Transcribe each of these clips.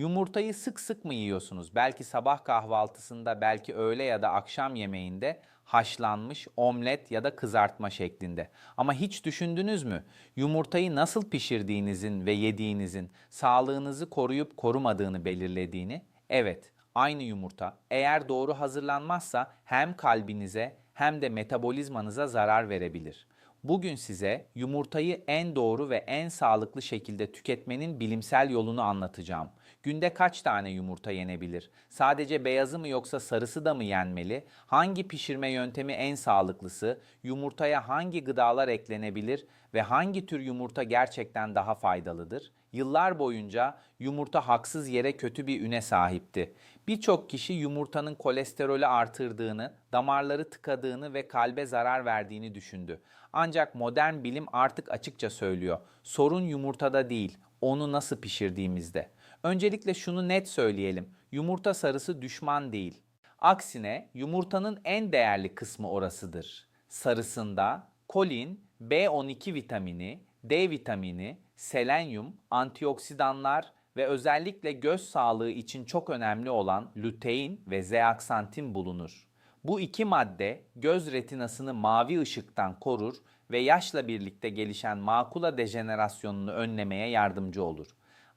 Yumurtayı sık sık mı yiyorsunuz? Belki sabah kahvaltısında, belki öğle ya da akşam yemeğinde haşlanmış, omlet ya da kızartma şeklinde. Ama hiç düşündünüz mü? Yumurtayı nasıl pişirdiğinizin ve yediğinizin sağlığınızı koruyup korumadığını belirlediğini? Evet, aynı yumurta eğer doğru hazırlanmazsa hem kalbinize hem de metabolizmanıza zarar verebilir. Bugün size yumurtayı en doğru ve en sağlıklı şekilde tüketmenin bilimsel yolunu anlatacağım. Günde kaç tane yumurta yenebilir? Sadece beyazı mı yoksa sarısı da mı yenmeli? Hangi pişirme yöntemi en sağlıklısı? Yumurtaya hangi gıdalar eklenebilir ve hangi tür yumurta gerçekten daha faydalıdır? Yıllar boyunca yumurta haksız yere kötü bir üne sahipti. Birçok kişi yumurtanın kolesterolü artırdığını, damarları tıkadığını ve kalbe zarar verdiğini düşündü. Ancak modern bilim artık açıkça söylüyor. Sorun yumurtada değil, onu nasıl pişirdiğimizde. Öncelikle şunu net söyleyelim. Yumurta sarısı düşman değil. Aksine yumurtanın en değerli kısmı orasıdır. Sarısında kolin, B12 vitamini, D vitamini, selenyum, antioksidanlar ve özellikle göz sağlığı için çok önemli olan lutein ve zeaksantin bulunur. Bu iki madde göz retinasını mavi ışıktan korur ve yaşla birlikte gelişen makula dejenerasyonunu önlemeye yardımcı olur.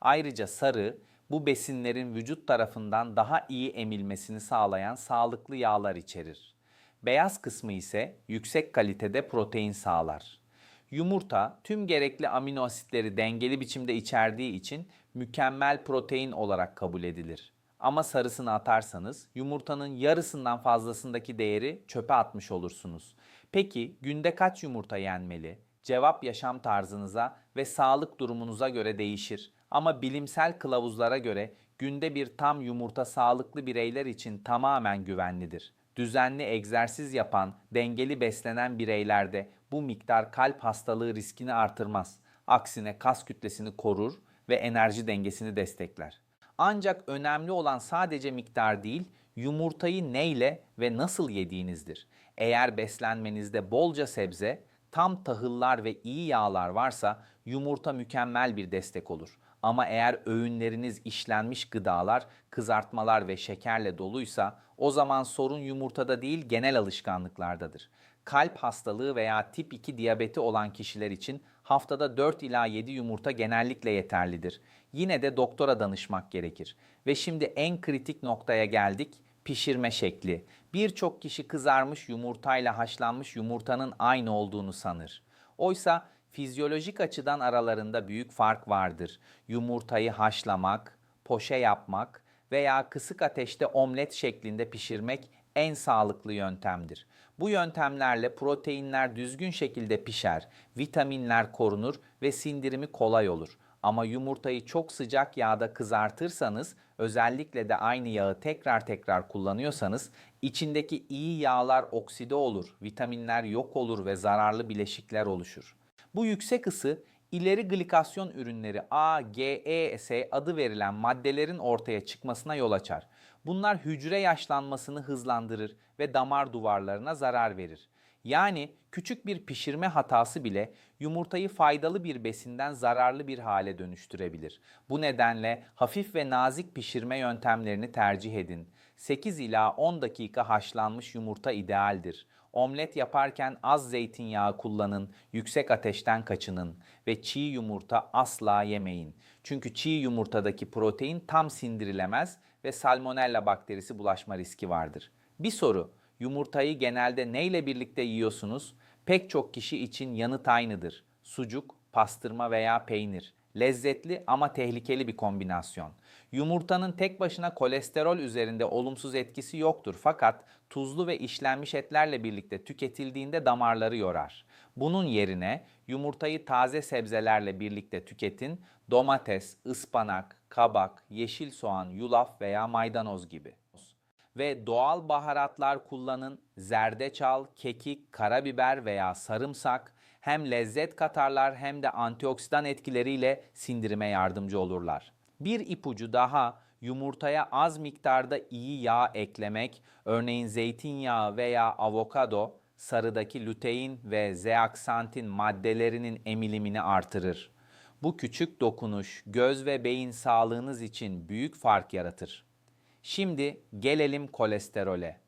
Ayrıca sarı bu besinlerin vücut tarafından daha iyi emilmesini sağlayan sağlıklı yağlar içerir. Beyaz kısmı ise yüksek kalitede protein sağlar. Yumurta tüm gerekli amino asitleri dengeli biçimde içerdiği için mükemmel protein olarak kabul edilir. Ama sarısını atarsanız yumurtanın yarısından fazlasındaki değeri çöpe atmış olursunuz. Peki günde kaç yumurta yenmeli? Cevap yaşam tarzınıza ve sağlık durumunuza göre değişir. Ama bilimsel kılavuzlara göre günde bir tam yumurta sağlıklı bireyler için tamamen güvenlidir. Düzenli egzersiz yapan, dengeli beslenen bireylerde bu miktar kalp hastalığı riskini artırmaz. Aksine kas kütlesini korur ve enerji dengesini destekler. Ancak önemli olan sadece miktar değil, yumurtayı neyle ve nasıl yediğinizdir. Eğer beslenmenizde bolca sebze, tam tahıllar ve iyi yağlar varsa yumurta mükemmel bir destek olur. Ama eğer öğünleriniz işlenmiş gıdalar, kızartmalar ve şekerle doluysa o zaman sorun yumurtada değil genel alışkanlıklardadır. Kalp hastalığı veya tip 2 diyabeti olan kişiler için haftada 4 ila 7 yumurta genellikle yeterlidir. Yine de doktora danışmak gerekir. Ve şimdi en kritik noktaya geldik. Pişirme şekli. Birçok kişi kızarmış yumurtayla haşlanmış yumurtanın aynı olduğunu sanır. Oysa fizyolojik açıdan aralarında büyük fark vardır. Yumurtayı haşlamak, poşe yapmak veya kısık ateşte omlet şeklinde pişirmek en sağlıklı yöntemdir. Bu yöntemlerle proteinler düzgün şekilde pişer, vitaminler korunur ve sindirimi kolay olur. Ama yumurtayı çok sıcak yağda kızartırsanız, özellikle de aynı yağı tekrar tekrar kullanıyorsanız, içindeki iyi yağlar okside olur, vitaminler yok olur ve zararlı bileşikler oluşur. Bu yüksek ısı ileri glikasyon ürünleri A, G, E, S adı verilen maddelerin ortaya çıkmasına yol açar. Bunlar hücre yaşlanmasını hızlandırır ve damar duvarlarına zarar verir. Yani küçük bir pişirme hatası bile yumurtayı faydalı bir besinden zararlı bir hale dönüştürebilir. Bu nedenle hafif ve nazik pişirme yöntemlerini tercih edin. 8 ila 10 dakika haşlanmış yumurta idealdir. Omlet yaparken az zeytinyağı kullanın, yüksek ateşten kaçının ve çiğ yumurta asla yemeyin. Çünkü çiğ yumurtadaki protein tam sindirilemez ve salmonella bakterisi bulaşma riski vardır. Bir soru, yumurtayı genelde neyle birlikte yiyorsunuz? Pek çok kişi için yanıt aynıdır. Sucuk, pastırma veya peynir. Lezzetli ama tehlikeli bir kombinasyon. Yumurtanın tek başına kolesterol üzerinde olumsuz etkisi yoktur fakat tuzlu ve işlenmiş etlerle birlikte tüketildiğinde damarları yorar. Bunun yerine yumurtayı taze sebzelerle birlikte tüketin. Domates, ıspanak, kabak, yeşil soğan, yulaf veya maydanoz gibi ve doğal baharatlar kullanın. Zerdeçal, kekik, karabiber veya sarımsak hem lezzet katarlar hem de antioksidan etkileriyle sindirime yardımcı olurlar. Bir ipucu daha yumurtaya az miktarda iyi yağ eklemek, örneğin zeytinyağı veya avokado sarıdaki lutein ve zeaksantin maddelerinin emilimini artırır. Bu küçük dokunuş göz ve beyin sağlığınız için büyük fark yaratır. Şimdi gelelim kolesterole.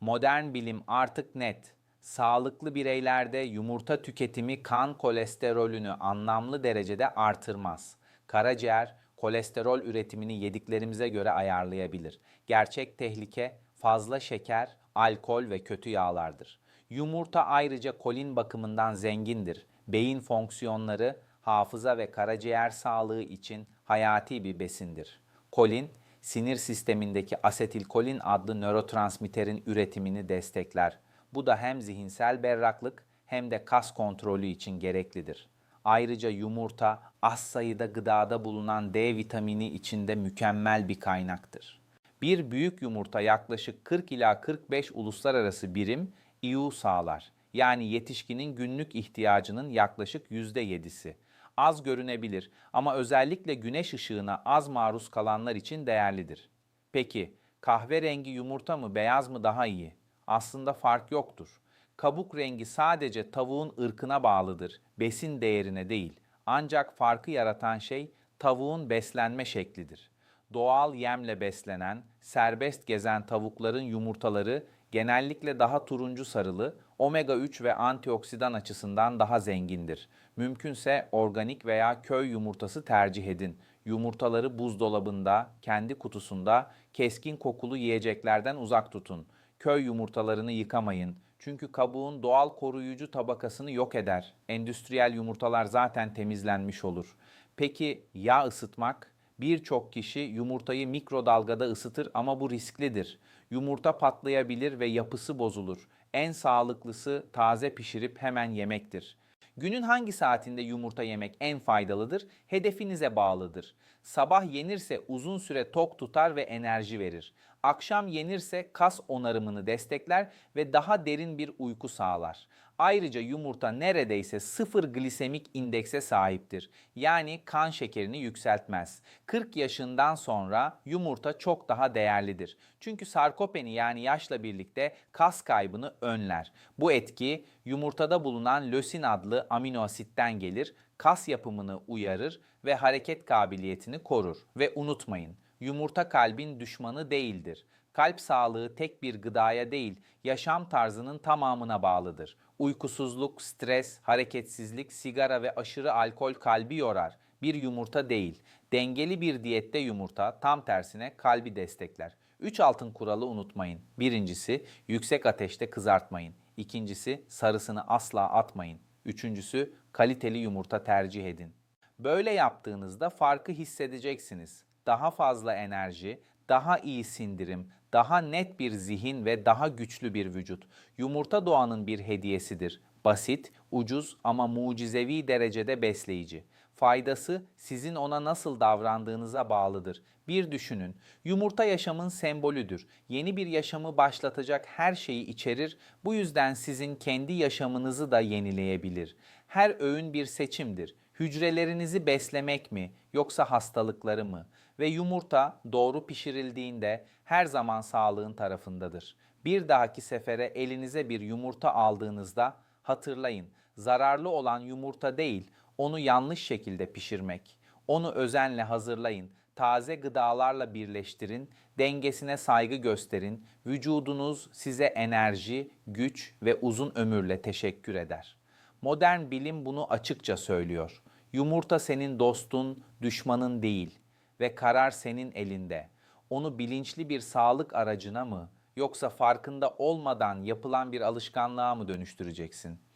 Modern bilim artık net. Sağlıklı bireylerde yumurta tüketimi kan kolesterolünü anlamlı derecede artırmaz. Karaciğer kolesterol üretimini yediklerimize göre ayarlayabilir. Gerçek tehlike fazla şeker, alkol ve kötü yağlardır. Yumurta ayrıca kolin bakımından zengindir. Beyin fonksiyonları, hafıza ve karaciğer sağlığı için hayati bir besindir. Kolin, sinir sistemindeki asetilkolin adlı nörotransmitterin üretimini destekler. Bu da hem zihinsel berraklık hem de kas kontrolü için gereklidir. Ayrıca yumurta az sayıda gıdada bulunan D vitamini içinde mükemmel bir kaynaktır. Bir büyük yumurta yaklaşık 40 ila 45 uluslararası birim EU sağlar. Yani yetişkinin günlük ihtiyacının yaklaşık %7'si. Az görünebilir ama özellikle güneş ışığına az maruz kalanlar için değerlidir. Peki kahverengi yumurta mı beyaz mı daha iyi? Aslında fark yoktur. Kabuk rengi sadece tavuğun ırkına bağlıdır, besin değerine değil. Ancak farkı yaratan şey tavuğun beslenme şeklidir. Doğal yemle beslenen, serbest gezen tavukların yumurtaları genellikle daha turuncu sarılı, omega 3 ve antioksidan açısından daha zengindir. Mümkünse organik veya köy yumurtası tercih edin. Yumurtaları buzdolabında, kendi kutusunda, keskin kokulu yiyeceklerden uzak tutun. Köy yumurtalarını yıkamayın. Çünkü kabuğun doğal koruyucu tabakasını yok eder. Endüstriyel yumurtalar zaten temizlenmiş olur. Peki yağ ısıtmak? Birçok kişi yumurtayı mikrodalgada ısıtır ama bu risklidir. Yumurta patlayabilir ve yapısı bozulur. En sağlıklısı taze pişirip hemen yemektir. Günün hangi saatinde yumurta yemek en faydalıdır? Hedefinize bağlıdır. Sabah yenirse uzun süre tok tutar ve enerji verir. Akşam yenirse kas onarımını destekler ve daha derin bir uyku sağlar. Ayrıca yumurta neredeyse sıfır glisemik indekse sahiptir. Yani kan şekerini yükseltmez. 40 yaşından sonra yumurta çok daha değerlidir. Çünkü sarkopeni yani yaşla birlikte kas kaybını önler. Bu etki yumurtada bulunan lösin adlı amino asitten gelir, kas yapımını uyarır ve hareket kabiliyetini korur. Ve unutmayın, yumurta kalbin düşmanı değildir. Kalp sağlığı tek bir gıdaya değil, yaşam tarzının tamamına bağlıdır. Uykusuzluk, stres, hareketsizlik, sigara ve aşırı alkol kalbi yorar. Bir yumurta değil. Dengeli bir diyette yumurta tam tersine kalbi destekler. 3 altın kuralı unutmayın. Birincisi yüksek ateşte kızartmayın. İkincisi sarısını asla atmayın. Üçüncüsü kaliteli yumurta tercih edin. Böyle yaptığınızda farkı hissedeceksiniz. Daha fazla enerji, daha iyi sindirim, daha net bir zihin ve daha güçlü bir vücut. Yumurta doğanın bir hediyesidir. Basit, ucuz ama mucizevi derecede besleyici. Faydası sizin ona nasıl davrandığınıza bağlıdır. Bir düşünün, yumurta yaşamın sembolüdür. Yeni bir yaşamı başlatacak her şeyi içerir. Bu yüzden sizin kendi yaşamınızı da yenileyebilir. Her öğün bir seçimdir. Hücrelerinizi beslemek mi yoksa hastalıkları mı? Ve yumurta doğru pişirildiğinde her zaman sağlığın tarafındadır. Bir dahaki sefere elinize bir yumurta aldığınızda hatırlayın, zararlı olan yumurta değil, onu yanlış şekilde pişirmek. Onu özenle hazırlayın, taze gıdalarla birleştirin, dengesine saygı gösterin. Vücudunuz size enerji, güç ve uzun ömürle teşekkür eder. Modern bilim bunu açıkça söylüyor. Yumurta senin dostun, düşmanın değil ve karar senin elinde. Onu bilinçli bir sağlık aracına mı yoksa farkında olmadan yapılan bir alışkanlığa mı dönüştüreceksin?